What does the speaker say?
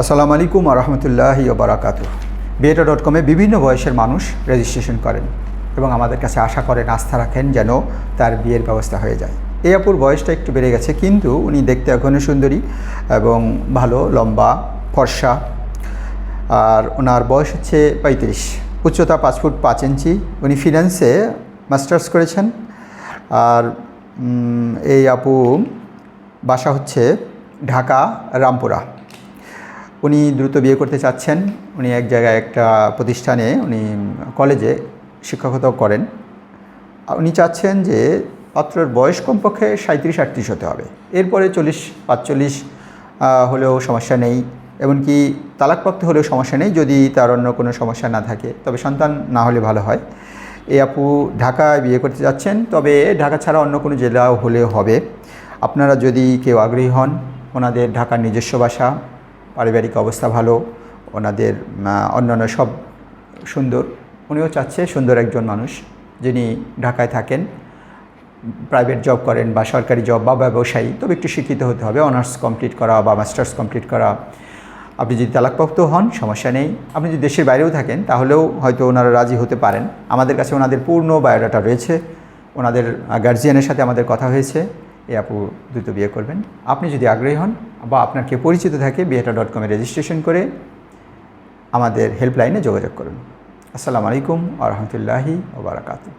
আসসালামু আলাইকুম আরহামতুল্লাহি বারাকাত বিয়েটা ডট কমে বিভিন্ন বয়সের মানুষ রেজিস্ট্রেশন করেন এবং আমাদের কাছে আশা করেন, আস্থা রাখেন যেন তার বিয়ের ব্যবস্থা হয়ে যায়। এই আপুর বয়সটা একটু বেড়ে গেছে, কিন্তু উনি দেখতে এখনও সুন্দরী এবং ভালো, লম্বা, ফর্সা। আর ওনার বয়স হচ্ছে পঁয়ত্রিশ, উচ্চতা পাঁচ ফুট পাঁচ ইঞ্চি। উনি ফিনান্সে মাস্টার্স করেছেন। আর এই আপু বাসা হচ্ছে ঢাকা, রামপুরা। উনি দ্রুত বিয়ে করতে চাচ্ছেন। উনি এক জায়গায় একটা প্রতিষ্ঠানে, উনি কলেজে শিক্ষকতা করেন। উনি চাচ্ছেন যে পাত্রের বয়স কমপক্ষে সাঁত্রিশ আটত্রিশ হতে হবে। এরপরে চল্লিশ, পাঁচচল্লিশ হলেও সমস্যা নেই। এমনকি তালাকপ্রাপ্ত হলেও সমস্যা নেই যদি তার অন্য কোনো সমস্যা না থাকে। তবে সন্তান না হলে ভালো হয়। এই আপু ঢাকায় বিয়ে করতে যাচ্ছেন তবে ঢাকা ছাড়া অন্য কোনো জেলাও হলেও হবে। আপনারা যদি কেউ আগ্রহী হন, ওনাদের ঢাকার নিজস্ব বাসা পারিবারিক অবস্থা ভালো, ওনাদের অন্যান্য সব সুন্দর। উনিও চাচ্ছে সুন্দর একজন মানুষ যিনি ঢাকায় থাকেন, প্রাইভেট জব করেন বা সরকারি জব বা ব্যবসায়ী, তবে একটু শিক্ষিত হতে হবে, অনার্স কমপ্লিট করা বা মাস্টার্স কমপ্লিট করা। আপনি যদি তালাকপ্রাপ্ত হন, সমস্যা নেই। আপনি যদি দেশের বাইরেও থাকেন, তাহলেও হয়তো ওনারা রাজি হতে পারেন। আমাদের কাছে ওনাদের পূর্ণ বায়োডাটা রয়েছে। ওনাদের গার্জিয়ানের সাথে আমাদের কথা হয়েছে। এই আপু দ্রুত বিয়ে করবেন। আপনি যদি আগ্রহী হন বা আপনার কেউ পরিচিত থাকে, বিয়েটা ডট কমে রেজিস্ট্রেশন করে আমাদের হেল্পলাইনে যোগাযোগ করুন। আসসালামু আলাইকুম আ রহমতুল্লাহি ওবরাকাতু